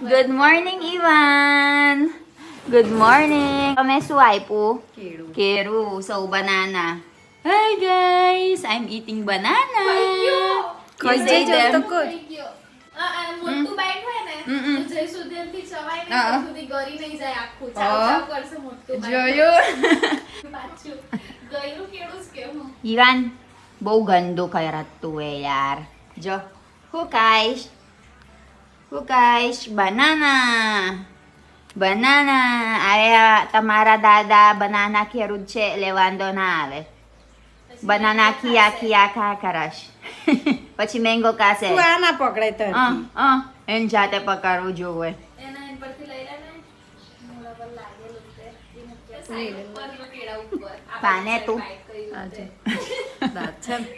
Good morning, Ivan. Good morning. તમે શું આપ્યું? કેળું કેરું. So, banana. Hi, guys. I'm eating banana. ખાઈ You say જજો તો them. કર. થઈ ગયો. આ આ મોટું બાઈટ હોય ને હમ, હમ. તો જ્યાં સુધી એમથી ચવાય ને હા. ત્યાં સુધી ગળી નહીં જાય આખું ચાવ હા. ચાવ કરશે મોટું બાઈટ. જોયું? પાછું ગળ્યું કેળું જ કેવું Ivan, બહુ ગંદુ કરાતું હે યાર. જો. હું ખાઈશ? હું banana. બનાના. બનાના. અરે આ તમારા દાદા બનાના જ છે એટલે વાંધો ના આવે. બનાના ખિયા ખિયા ખા કરાશ પછી મેંગો કાસે તું આ ના પકડાય તરથી. અ, અ, એને જાતે પકડવું જોવે. પાને તું.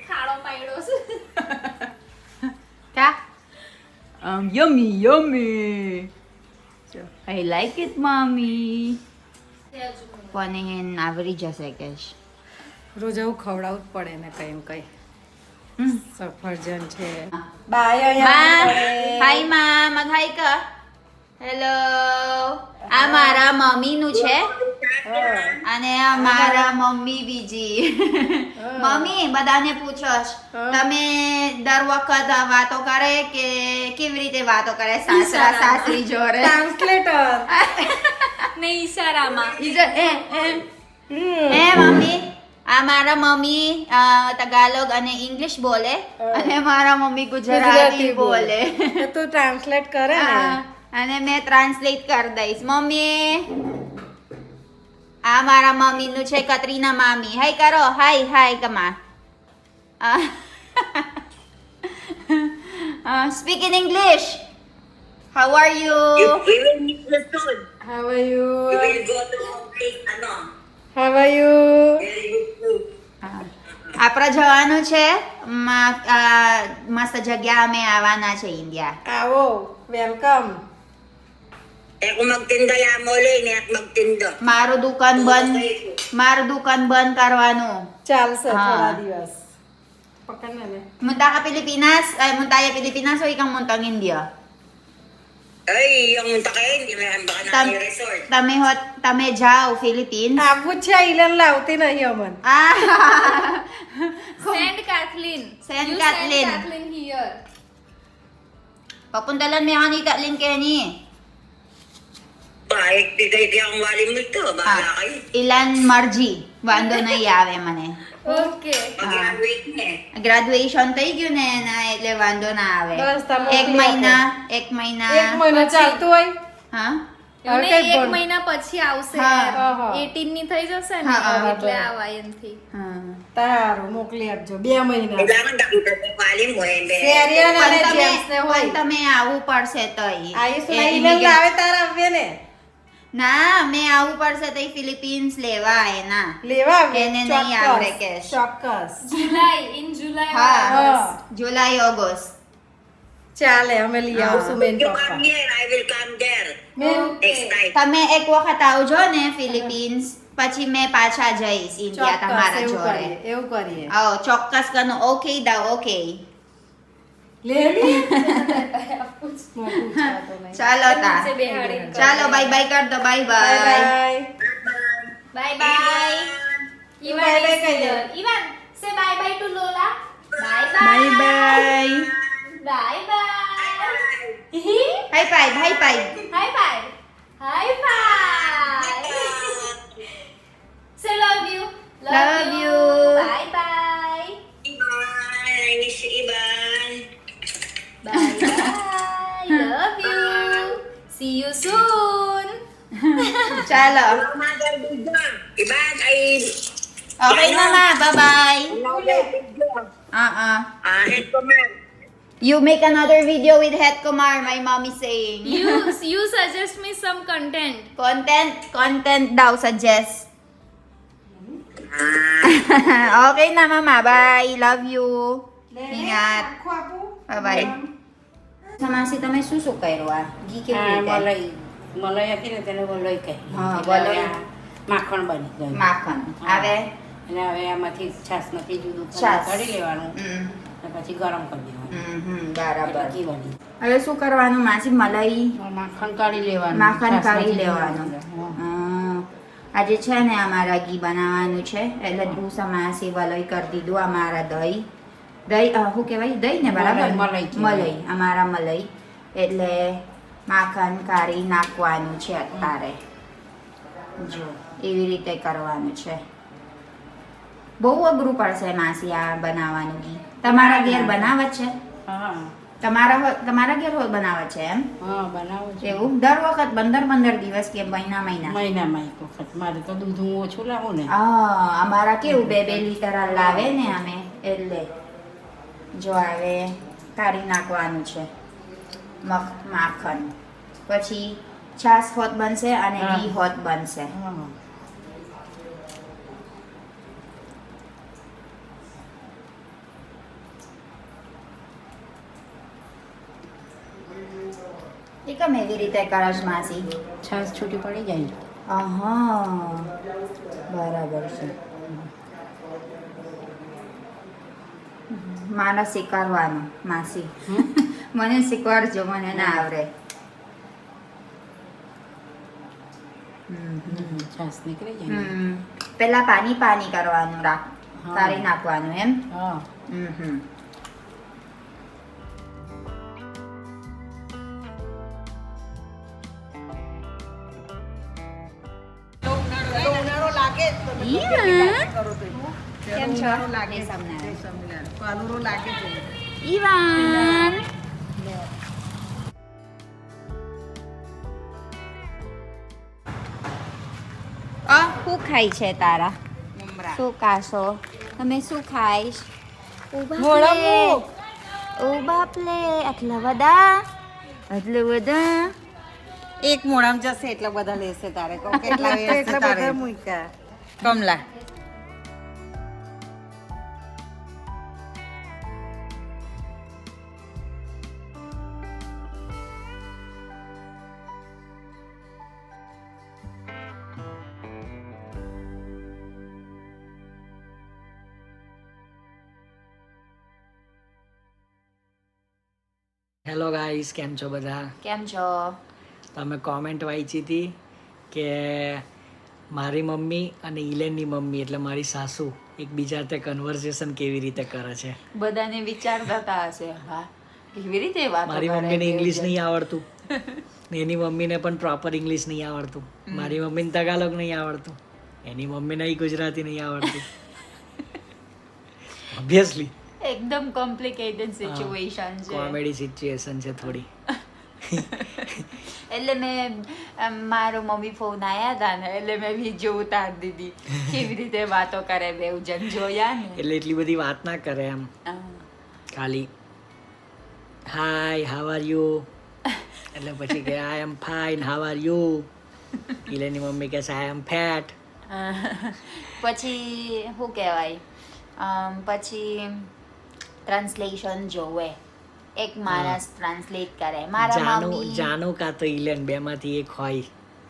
ખાડો પાડ્યો um, yummy yummy. I like it mommy. કોને આવરી જશે કેશ રોજ આવું ખવડાવવું જ પડે ને કઈ કઈ. હમ. સફરજન છે. બાય. હાયમાં મગ હાય હેલો આ મારા મમ્મીનું છે. અને આ મારા મમ્મી બીજી. મમ્મી બધાને પૂછોશ. તમે દર વખત વાતો કરે કે કેવી રીતે વાતો કરે સાસરા સાસરી જોડે? ટ્રાન્સલેટર ને ઈશારામાં. ઈજે- એ એ. મમ્મી? આ મારા મમ્મી અ, તગાલોગ અને ઇંગ્લિશ બોલે અને મારા મમ્મી ગુજરાતી બોલે. તો તું ટ્રાન્સલેટ કરે અને મેં ટ્રાન્સલેટ કરી દઈશ. મમ્મી આ મારા મમ્મીનું છે કતરીના મામી હાય કરો hi hi Kama speak in English how are you We will meet the soon. How are you? We will go to place, ano, How are you? very good food. આપણે જવાનું છે મા- અ, મસ્ત જગ્યા અમે આવવાના છે ઇન્ડિયા આવો welcome Eh kung magtinda ya mo ulit, may at magtinda. Marudukan ban, marudukan ban karawano. Charles, eh, ah. para diwas. Pagkanan eh. Munta ka Pilipinas, ay munta ya Pilipinas o ikang muntang India? Ay, yung munta ka hindi may hamba na Tam, resort. Tamehot, Tamejao, Philippines. Ah, putya ilan lao, tinayaman. Ah! Send Kathleen. Send you Kathleen. send Kathleen here. Papundalan mo yan ni Kathleen Kenny. Margie? Wando na iyawe man eh. Okay. Graduation થઈ ગયું ને એના એટલે વાંધો ના આવે. એક મહિના એક મહિના. એક મહિના ચાલતું હોય? હા? એક મહિના પછી આવશે. 18 ની થઈ જશે ને એટલે તારું મોકલી આપજો બે મહિના. eh. તમે જેમ્સ હોય. તમે આવવું પડશે તો ઇલન તાર ને. ના મેં આવું પડશે તઈ ફિલિપિન્સ લેવા એના લેવા આવીએ એને નહીં આવડે કે ચોક્કસ. જુલાઈ ઇન જુલાઈ હા. July August. ચાલે અમે લઈ. આવશું બેન પપ્પા. બેન Next time. તમે એક વખત આવજો ને ફિલિપિન્સ પછી મેં પાછા જઈશ ઇન્ડિયા ચોક્કસ તમારા જોડે. એવું કરીએ. આવો ચોક્કસ કનો ઓકે દા ઓકે લે લે મોટું છે આ તો નહીં. ચાલો તા નીચે બેહાડી ચાલો બાય બાય કર દો bye bye bye bye bye bye તું bye. Bye કહી દે. ઇવાન સે bye bye to Lola bye bye bye bye bye bye hi bye hi bye high five you soon! Chala. Iba ay... Okay na na. Bye-bye. Ah, ah. You make another video with Het Kumar, my mommy saying. You, you suggest me some content. Content, content daw, suggest. okay na, mama. Bye. Love you. Ingat. Bye-bye. સમાસી તમે શું શું કર્યું? આ ઘી કેવી મલાઈ મલાઈ હતી ને તેને વલોઈ કહે હા, વલોઈ. માખણ બની ગયું. માખણ. હવે? અને હવે આમાંથી છાશમાંથી જુદું. કાઢી લેવાનું. પછી ગરમ કરી દેવાનું. બરાબર. ઘી બની હવે શું કરવાનું? માસી મલાઈ. માખણ કાઢી લેવાનું. માખણ કાઢી લેવાનું. આજે છે ને અમારા ઘી બનાવવાનું છે. એટલે હું સમાસી વલોઈ કરી દીધું અમારા દહીં. દહીં શું કહેવાય? દહીં ને બરાબર? મલાઈ, મલાઈ અમારા મલાઈ. એટલે માખણ કાઢી નાખવાનું છે અત્યારે. જો એવી રીતે કરવાનું છે. બહુ અઘરું પડશે માસી આ બનાવવાનું ઘી તમારા ઘેર બનાવે છે? હા. તમારા તમારા ઘેર બનાવે છે એમ? હા બનાવું છું. એવું? દર વખત પંદર પંદર દિવસ કે મહિના મહિના? મહિનામાં એક વખત. મારે તો દૂધ હું ઓછું લાવું ને. હા અમારા કેવું બે બે લીટર લાવે ને અમે એટલે. જો આવે કાઢી નાખવાનું છે. મખ માખણ. પછી છાશ હોત બનશે અને ઘી હોત બનશે. હા એ કેમ એવી રીતે કરશ માસી? છાશ છૂટી પડી જાય. હા બરાબર છે. મારે શીખવાડવાનું માસી? મને શીખવાડજો મને ના આવડે. નીકળી જાય પેલા પાણી પાણી કરવાનું રાખ તારી નાખવાનું એમ? હા. હમ હમ. કેમ છો? લાગે ઈવાન. આ શું ખાય છે તારા? શું કાશો તમે શું ખાઈશ? ઊભા પ્લે. ઊભા પ્લે. આટલા બધા? આટલા બધા? એક મોણામ જશે એટલા બધા લેશે તારે. કેટલા લેશે તારે? કમલા. હેલો ગાઈસ કેમ છો બધા? કેમ છો? તમે કોમેન્ટ વાંચી હતી કે મારી મમ્મી અને ઇલેનની મમ્મી એટલે મારી સાસુ એકબીજા તે કન્વર્ઝેશન કેવી રીતે કરે છે? બધાને વિચાર થતા હશે હા કેવી રીતે વાત મારી મમ્મીને ઇંગ્લિશ નહીં આવડતું. એની મમ્મીને પણ પ્રોપર ઇંગ્લિશ નહીં આવડતું. મારી મમ્મીને તગાલોગ નહીં આવડતું. એની મમ્મીને ગુજરાતી નહીં આવડતું. ઓબ્વિયસલી એકદમ કોમ્પ્લિકેટેડ સિચ્યુએશન છે. કોમેડી સિચ્યુએશન છે થોડી. એટલે મેં મારો મમ્મી ફોન આયા હતા ને એટલે મેં વીડિયો ઉતારી દીધી. કેવી રીતે વાતો કરે બે જણ જોયા ને. એટલે એટલી બધી વાત ના કરે એમ. ખાલી હાય હાવ આર યુ એટલે પછી કે I am fine how are you ઇલેની mummy કહે આઈ એમ ફેટ પછી શું કહેવાય? પછી ટ્રાન્સલેશન જોવે. એક માણસ ટ્રાન્સલેટ કરે. મારા જાનું મમ્મી જાનું કા તો ઇલેન બેમાંથી એક હોય.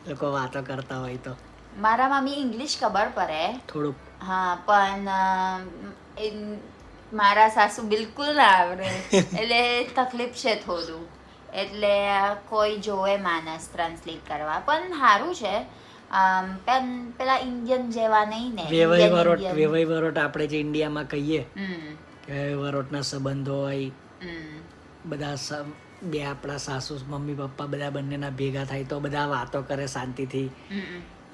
લોકો વાતો કરતા હોય તો. મારા મમ્મી ઇંગ્લિશ ખબર પડે. થોડુંક. હા પણ મારા સાસુ બિલકુલ ના આવડે. એટલે તકલીફ છે થોડું. એટલે કોઈ જોવે માણસ ટ્રાન્સલેટ કરવા. પણ સારું છે. આમ, પેલા ઇન્ડિયન જેવા નહીં ને. વેવાઈ Indian, વરોટ Indian. વેવાઈ વરોટ આપણે જે ઇન્ડિયામાં કહીએ. હમ, કે વરોટના સંબંધો હોય. બધા બે આપણા સાસુ મમ્મી પપ્પા બધા બંનેના ભેગા થાય તો બધા વાતો કરે શાંતિથી.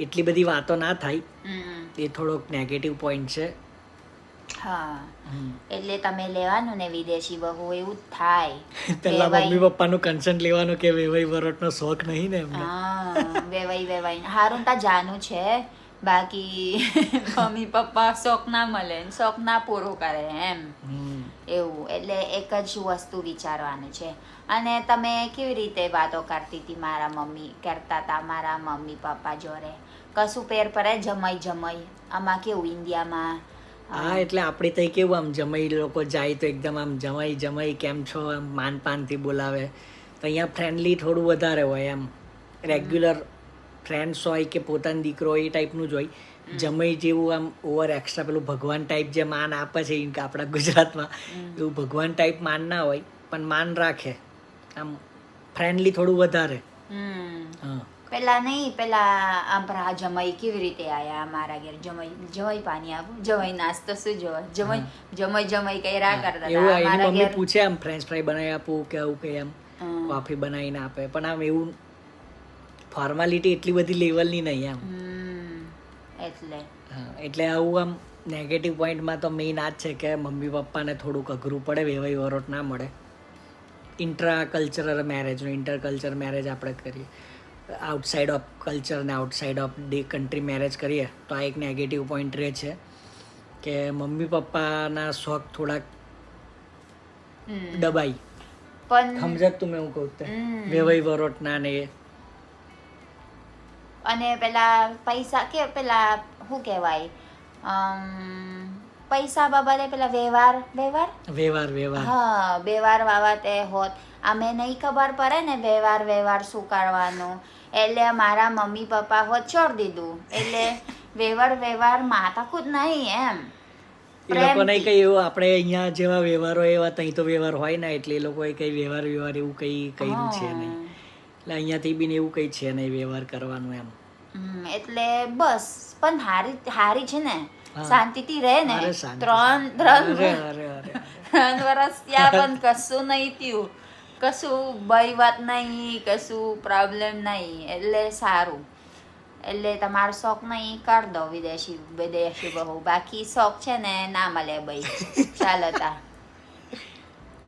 એટલી બધી વાતો ના થાય. એ થોડોક નેગેટિવ પોઈન્ટ છે. હા. એટલે તમે લેવાનું ને વિદેશી બહુ એવું થાય. પેલા મમ્મી પપ્પાનું કન્સન્ટ લેવાનું કે વેવાઈ વરોટનો શોખ નહીં ને એમને. હા વેવાઈ વેવાઈ હારું તા જાનું છે. બાકી મમ્મી પપ્પા શોખ ના મળે શોખ ના પૂરો કરે એમ. એવું એટલે એક જ વસ્તુ વિચારવાનું છે. અને તમે કેવી રીતે વાતો કરતી હતી મારા મમ્મી કરતા હતા મારા મમ્મી પપ્પા જોડે? કશું પેર પડે? જમાઈ જમાઈ. આમાં કેવું ઇન્ડિયામાં? હા એટલે આપણે તો કેવું આમ જમાઈ લોકો જાય તો એકદમ આમ જમાઈ જમાઈ કેમ છો આમ માનપાનથી બોલાવે. તો અહીંયા ફ્રેન્ડલી થોડું વધારે હોય એમ. રેગ્યુલર ફ્રેન્ડ્સ હોય કે પોતાનો દીકરો એ ટાઈપનું જ હોય. જમાઈ જેવું આમ ઓવર એક્સ્ટ્રા પેલું ભગવાન ટાઈપ જે માન આપે છે આપણા ગુજરાતમાં એવું ભગવાન ટાઈપ માન ના હોય પણ માન રાખે. આમ ફ્રેન્ડલી થોડું વધારે. હમ. હા. પેલા નહીં પેલા આપણા જમાઈ કેવી રીતે આયા મારા ઘેર? જમાઈ જમાઈ પાણી આપું? જમાઈ નાસ્તો શું જોવા જમાઈ જમાઈ જમાઈ કઈ રા કરતા એવું એની મમ્મી પૂછે આમ ફ્રેન્ચ ફ્રાય બનાવી આપું કે આવું કે એમ. કોફી બનાવીને આપે. પણ આમ એવું ફોર્માલિટી એટલી બધી લેવલની નહીં એમ. એટલે. હા, એટલે આવું આમ નેગેટિવ પોઈન્ટમાં તો મેઇન આ જ છે કે મમ્મી પપ્પાને થોડુંક અઘરું પડે વેવાઈ વરોટ ના મળે. ઇન્ટ્રા કલ્ચરલ મેરેજનું ઇન્ટર કલ્ચર મેરેજ આપણે કરીએ. આઉટસાઇડ ઓફ કલ્ચર ને outside of the country marriage કરીએ તો આ એક નેગેટિવ પોઈન્ટ રહે છે કે મમ્મી પપ્પાના શોખ થોડાક હમ. દબાઈ. પણ સમજત તું મેં હું કહું. વેવાઈ વરોટના ને એ. અને પેલા પૈસા કે પેલા શું કહેવાય? પૈસા બાબતે પેલા વ્યવહાર વ્યવહાર? વ્યવહાર વ્યવહાર. હા વ્યવહાર બાબતે હોત. અમે નહીં ખબર પડે ને વ્યવહાર વ્યવહાર શું કરવાનું. એટલે મારા મમ્મી પપ્પા હોત છોડ દીધું. એટલે વ્યવહાર વ્યવહાર માતા ખુદ નહીં એમ. એ લોકોને. કઈ એવું આપણે અહીંયા જેવા વ્યવહારો એવા ત્યાં તો વ્યવહાર હોય ને એટલે એ લોકોએ કઈ વ્યવહાર વ્યવહાર એવું કઈ કર્યું છે નહીં. એટલે અહીંયાથી બી એવું કઈ છે નહીં વ્યવહાર કરવાનો એમ. એટલે બસ પણ હારી હારી છે ને શાંતિથી રહે ને ત્રણ ત્રણ ત્રણ વર્ષ ત્યાં પણ કશું નહીં થયું. કશું ભય વાત નહીં કશું પ્રોબ્લેમ નહીં એટલે સારું. એટલે તમારો શોખ નહીં કર દો વિદેશી વિદેશી બહુ. બાકી શોખ છે ને ના મળે ભાઈ. ચાલો તા